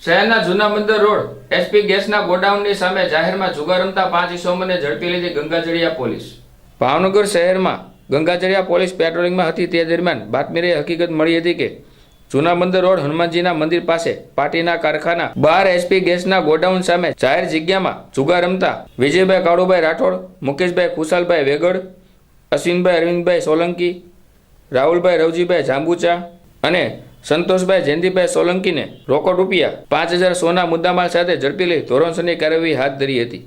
શહેરના જૂના બંદર રોડ એસપી ગેસના ગોડાઉનની સામે જાહેરમાં જુગાર રમતા પાંચ ઇસોમને ઝડપી લીધી ગંગાજળિયા પોલીસ. ભાવનગર શહેરમાં ગંગાજળિયા પોલીસ પેટ્રોલિંગમાં હતી તે દરમિયાન બાતમીરે હકીકત મળી હતી કે જૂના બંદર રોડ હનુમાનજીના મંદિર પાસે પાટીના કારખાના, બાર એસપી ગેસના ગોડાઉન સામે જાહેર જગ્યામાં જુગાર રમતા વિજયભાઈ કાળુભાઈ રાઠોડ, મુકેશભાઈ ખુશાલભાઈ વેગડ, અશ્વિનભાઈ અરવિંદભાઈ સોલંકી, રાહુલભાઈ રવજીભાઈ જાંબુચા અને સંતોષભાઈ જયંતિભાઈ સોલંકીને રોકડ રૂપિયા પાંચ હજાર સોના મુદ્દામાલ સાથે ઝડપી લઈ ધોરણસરની કાર્યવાહી હાથ ધરી હતી.